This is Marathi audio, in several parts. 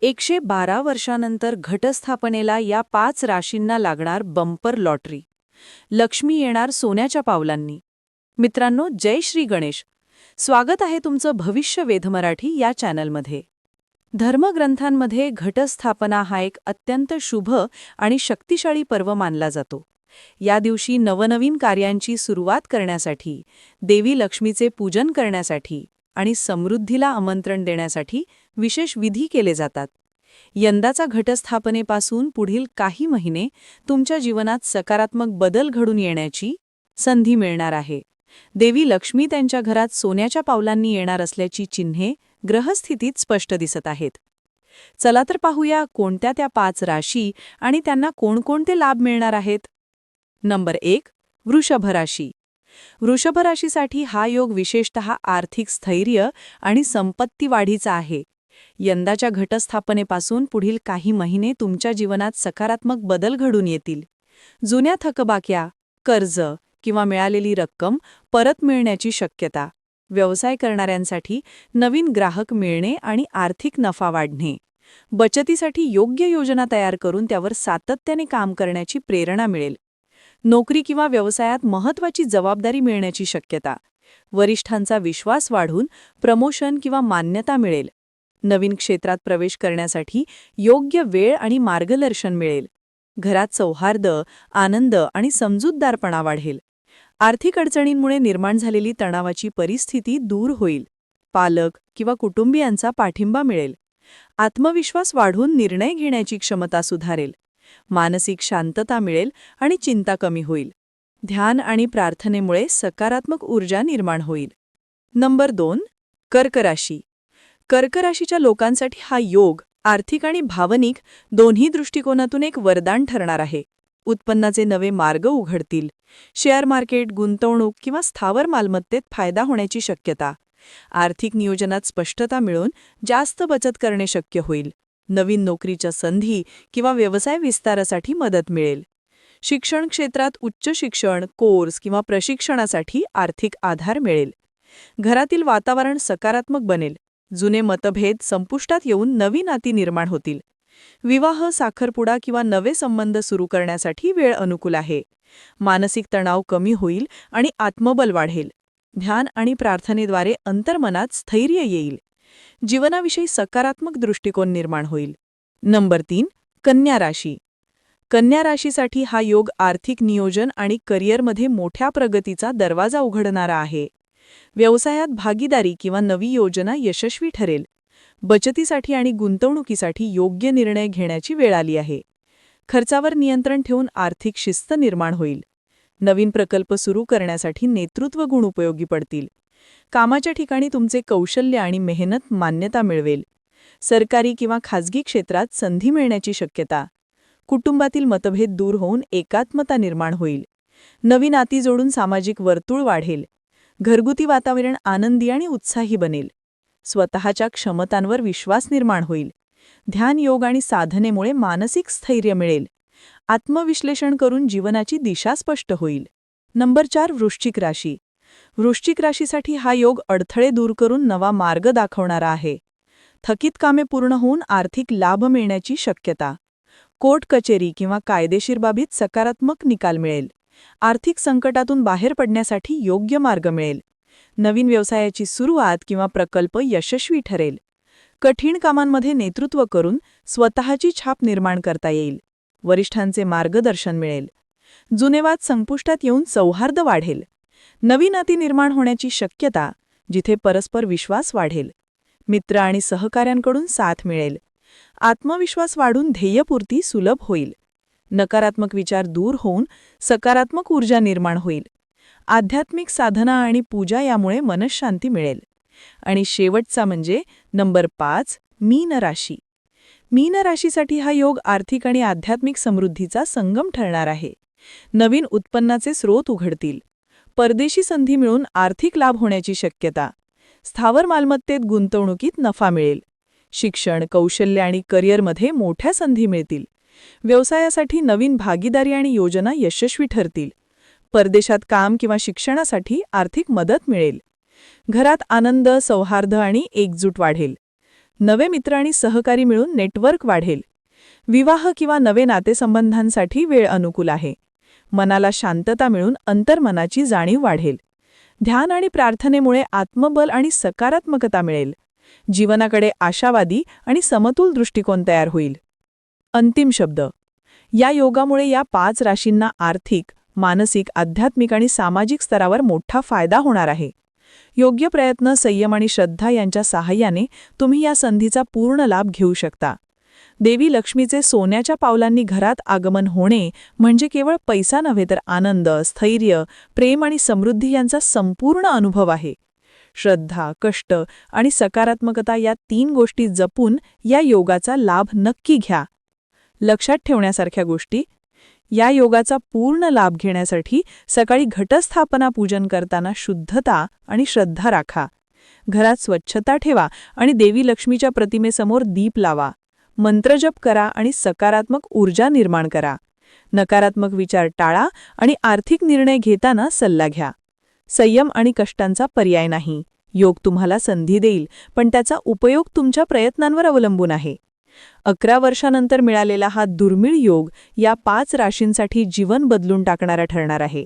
एकशे बारा वर्षानंतर घटस्थापनेला या पाच राशींना लागणार बंपर लॉटरी. लक्ष्मी येणार सोन्याच्या पावलांनी. मित्रांनो जय श्री गणेश. स्वागत आहे तुमचं भविष्य वेध मराठी या चॅनलमध्ये. धर्मग्रंथांमध्ये घटस्थापना हा एक अत्यंत शुभ आणि शक्तिशाळी पर्व मानला जातो. या दिवशी नवनवीन कार्यांची सुरुवात करण्यासाठी देवी लक्ष्मीचे पूजन करण्यासाठी आणि समृद्धीला आमंत्रण देण्यासाठी विशेष विधी केले जातात. यंदाचा घटस्थापनेपासून पुढील काही महिने तुमच्या जीवनात सकारात्मक बदल घडून येण्याची संधी मिळणार आहे. देवी लक्ष्मी त्यांच्या घरात सोन्याच्या पावलांनी येणार असल्याची चिन्हे ग्रहस्थितीत स्पष्ट दिसत आहेत. चला तर पाहूया कोणत्या त्या पाच राशी आणि त्यांना कोणकोणते लाभ मिळणार आहेत. नंबर एक वृषभ राशी. वृषभ राशीसाठी हा योग विशेषतः आर्थिक स्थैर्य आणि संपत्ती वाढीचा आहे. यंदाच्या घटस्थापनेपासून पुढील काही महिने तुमच्या जीवनात सकारात्मक बदल घडून येतील. जुन्या थकबाक्या कर्ज किंवा मिळालेली रक्कम परत मिळण्याची शक्यता. व्यवसाय करणाऱ्यांसाठी नवीन ग्राहक मिळणे आणि आर्थिक नफा वाढणे. बचतीसाठी योग्य योजना तयार करून त्यावर सातत्याने काम करण्याची प्रेरणा मिळेल. नोकरी किंवा व्यवसायात महत्वाची जबाबदारी मिळण्याची शक्यता. वरिष्ठांचा विश्वास वाढून प्रमोशन किंवा मान्यता मिळेल. नवीन क्षेत्रात प्रवेश करण्यासाठी योग्य वेळ आणि मार्गदर्शन मिळेल. घरात सौहार्द आनंद आणि समजूतदारपणा वाढेल. आर्थिक अडचणींमुळे निर्माण झालेली तणावाची परिस्थिती दूर होईल. पालक किंवा कुटुंबियांचा पाठिंबा मिळेल. आत्मविश्वास वाढून निर्णय घेण्याची क्षमता सुधारेल. मानसिक शांतता मिळेल आणि चिंता कमी होईल. ध्यान आणि प्रार्थनेमुळे सकारात्मक ऊर्जा निर्माण होईल. नंबर दोन कर्कराशी. कर्कराशीच्या लोकांसाठी हा योग आर्थिक आणि भावनिक दोन्ही दृष्टिकोनातून एक वरदान ठरणार आहे. उत्पन्नाचे नवे मार्ग उघडतील. शेअर मार्केट गुंतवणूक किंवा स्थावर मालमत्तेत फायदा होण्याची शक्यता. आर्थिक नियोजनात स्पष्टता मिळून जास्त बचत करणे शक्य होईल. नवीन नोकरीच्या संधी किंवा व्यवसाय विस्तारासाठी मदत मिळेल. शिक्षण क्षेत्रात उच्च शिक्षण कोर्स किंवा प्रशिक्षणासाठी आर्थिक आधार मिळेल. घरातील वातावरण सकारात्मक बनेल. जुने मतभेद संपुष्टात येऊन नवी नाती निर्माण होतील. विवाह साखरपुडा किंवा नवे संबंध सुरू करण्यासाठी वेळ अनुकूल आहे. मानसिक तणाव कमी होईल आणि आत्मबल वाढेल. ध्यान आणि प्रार्थनेद्वारे अंतर्मनात स्थैर्य येईल. जीवनाविषयी सकारात्मक दृष्टिकोन निर्माण होईल. नंबर तीन कन्या राशी. कन्या राशीसाठी हा योग आर्थिक नियोजन आणि करिअरमध्ये मोठ्या प्रगतीचा दरवाजा उघडणारा आहे. व्यवसायात भागीदारी किंवा नवी योजना यशस्वी ठरेल. बचतीसाठी आणि गुंतवणुकीसाठी योग्य निर्णय घेण्याची वेळ आली आहे. खर्चावर नियंत्रण ठेवून आर्थिक शिस्त निर्माण होईल. नवीन प्रकल्प सुरू करण्यासाठी नेतृत्व गुण उपयोगी पडतील. कामाच्या ठिकाणी तुमचे कौशल्य आणि मेहनत मान्यता मिळवेल. सरकारी किंवा खाजगी क्षेत्रात संधी मिळण्याची शक्यता. कुटुंबातील मतभेद दूर होऊन एकात्मता निर्माण होईल. नवीन नाती जोडून सामाजिक वर्तुळ वाढेल. घरगुती वातावरण आनंदी आणि उत्साही बनेल. स्वतःच्या क्षमतांवर विश्वास निर्माण होईल. ध्यान योग आणि साधनेमुळे मानसिक स्थैर्य मिळेल. आत्मविश्लेषण करून जीवनाची दिशा स्पष्ट होईल. नंबर चार वृश्चिक राशी. वृश्चिक राशीसाठी हा योग अडथळे दूर करून नवा मार्ग दाखवणारा आहे. थकीत कामे पूर्ण होऊन आर्थिक लाभ मिळण्याची शक्यता. कोर्ट कचेरी किंवा कायदेशीर बाबीत सकारात्मक निकाल मिळेल. आर्थिक संकटातून बाहेर पडण्यासाठी योग्य मार्ग मिळेल. नवीन व्यवसायाची सुरुवात किंवा प्रकल्प यशस्वी ठरेल. कठीण कामांमध्ये नेतृत्व करून स्वतःची छाप निर्माण करता येईल. वरिष्ठांचे मार्गदर्शन मिळेल. जुनेवाद संपुष्टात येऊन सौहार्द वाढेल. नवी नाती निर्माण होण्याची शक्यता जिथे परस्पर विश्वास वाढेल. मित्र आणि सहकाऱ्यांकडून साथ मिळेल. आत्मविश्वास वाढून ध्येयपूर्ती सुलभ होईल. नकारात्मक विचार दूर होऊन सकारात्मक ऊर्जा निर्माण होईल. आध्यात्मिक साधना आणि पूजा यामुळे मनशांती मिळेल. आणि शेवटचा म्हणजे नंबर पाच मीन राशी. मीन राशीसाठी हा योग आर्थिक आणि आध्यात्मिक समृद्धीचा संगम ठरणार आहे. नवीन उत्पन्नाचे स्रोत उघडतील. परदेशी संधी मिळून आर्थिक लाभ होण्याची शक्यता. स्थावर मालमत्तेत गुंतवणुकीत नफा मिळेल. शिक्षण कौशल्य आणि करिअरमध्ये मोठ्या संधी मिळतील. व्यवसायासाठी नवीन भागीदारी आणि योजना यशस्वी ठरतील. परदेशात काम किंवा शिक्षणासाठी आर्थिक मदत मिळेल. घरात आनंद सौहार्द आणि एकजूट वाढेल. नवे मित्र आणि सहकारी मिळून नेटवर्क वाढेल. विवाह किंवा नवे नातेसंबंधांसाठी वेळ अनुकूल आहे. मनाला शांतता मिळून अंतर्मनाची जाणीव वाढेल. ध्यान आणि प्रार्थनेमुळे आत्मबल आणि सकारात्मकता मिळेल. जीवनाकडे आशावादी आणि समतोल दृष्टिकोन तयार होईल. अंतिम शब्द. या योगामुळे या पाच राशींना आर्थिक मानसिक आध्यात्मिक आणि सामाजिक स्तरावर मोठा फायदा होणार आहे. योग्य प्रयत्न संयम आणि श्रद्धा यांच्या सहाय्याने तुम्ही या संधीचा पूर्ण लाभ घेऊ शकता. देवी लक्ष्मीचे सोन्याच्या पावलांनी घरात आगमन होणे म्हणजे केवळ पैसा नव्हे तर आनंद स्थैर्य प्रेम आणि समृद्धी यांचा संपूर्ण अनुभव आहे. श्रद्धा कष्ट आणि सकारात्मकता या तीन गोष्टी जपून या योगाचा लाभ नक्की घ्या. लक्षात ठेवण्यासारख्या गोष्टी. या योगाचा पूर्ण लाभ घेण्यासाठी सकाळी घटस्थापना पूजन करताना शुद्धता आणि श्रद्धा राखा. घरात स्वच्छता ठेवा आणि देवी लक्ष्मीच्या प्रतिमेसमोर दीप लावा. मंत्रजप करा आणि सकारात्मक ऊर्जा निर्माण करा. नकारात्मक विचार टाळा आणि आर्थिक निर्णय घेताना सल्ला घ्या. संयम आणि कष्टांचा पर्याय नाही. योग तुम्हाला संधी देईल पण त्याचा उपयोग तुमच्या प्रयत्नांवर अवलंबून आहे. अकरा वर्षानंतर मिळालेला हा दुर्मिळ योग या पाच राशींसाठी जीवन बदलून टाकणारा ठरणार आहे.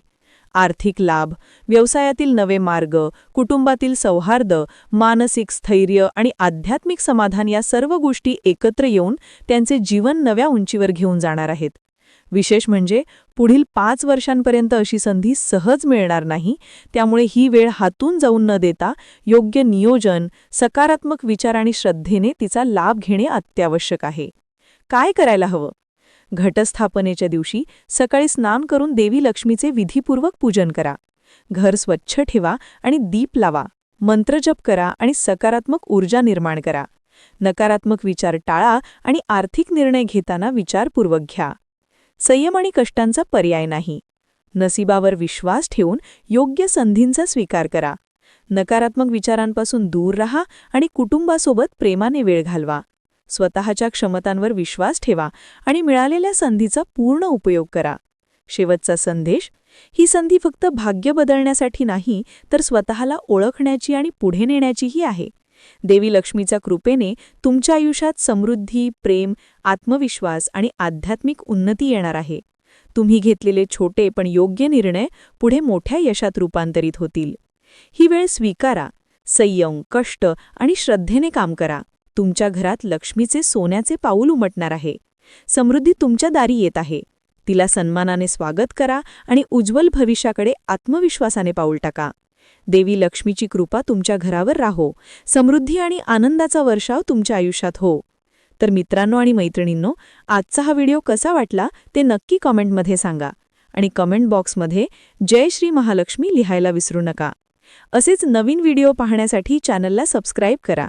आर्थिक लाभ व्यवसायातील नवे मार्ग कुटुंबातील सौहार्द मानसिक स्थैर्य आणि आध्यात्मिक समाधान या सर्व गोष्टी एकत्र येऊन त्यांचे जीवन नव्या उंचीवर घेऊन जाणार आहेत. विशेष म्हणजे पुढील पाच वर्षांपर्यंत अशी संधी सहज मिळणार नाही त्यामुळे ही वेळ हातून जाऊन न देता योग्य नियोजन सकारात्मक विचार आणि श्रद्धेने तिचा लाभ घेणे अत्यावश्यक आहे. काय करायला हवं? घटस्थापनेच्या दिवशी सकाळी स्नान करून देवी लक्ष्मीचे विधीपूर्वक पूजन करा. घर स्वच्छ ठेवा आणि दीप लावा. मंत्रजप करा आणि सकारात्मक ऊर्जा निर्माण करा. नकारात्मक विचार टाळा आणि आर्थिक निर्णय घेताना विचारपूर्वक घ्या. संयम आणि कष्टांचा पर्याय नाही. नसिबावर विश्वास ठेवून योग्य संधींचा स्वीकार करा. नकारात्मक विचारांपासून दूर रहा आणि कुटुंबासोबत प्रेमाने वेळ घालवा. स्वतःच्या क्षमतांवर विश्वास ठेवा आणि मिळालेल्या संधीचा पूर्ण उपयोग करा. शेवटचा संदेश ही संधी फक्त भाग्य बदलण्यासाठी नाही तर स्वतःला ओळखण्याची आणि पुढे नेण्याचीही आहे. देवी लक्ष्मीच्या कृपेने तुमच्या आयुष्यात समृद्धी प्रेम आत्मविश्वास आणि आध्यात्मिक उन्नती येणार आहे. तुम्ही घेतलेले छोटे पण योग्य निर्णय पुढे मोठ्या यशात रूपांतरित होतील. ही वेळ स्वीकारा संयम कष्ट आणि श्रद्धेने काम करा. तुमच्या घरात लक्ष्मीचे सोन्याचे पाऊल उमटणार आहे. समृद्धी तुमच्या दारी येत आहे. तिला सन्मानाने स्वागत करा आणि उज्ज्वल भविष्याकडे आत्मविश्वासाने पाऊल टाका. देवी लक्ष्मीची कृपा तुमच्या घरावर राहो. समृद्धी आणि आनंदाचा वर्षाव तुमच्या आयुष्यात हो. तर मित्रांनो आणि मैत्रिणींनो आजचा हा व्हिडिओ कसा वाटला ते नक्की कॉमेंटमध्ये सांगा. आणि कमेंट बॉक्समध्ये जय श्री महालक्ष्मी लिहायला विसरू नका. असेच नवीन व्हिडिओ पाहण्यासाठी चॅनलला सबस्क्राईब करा.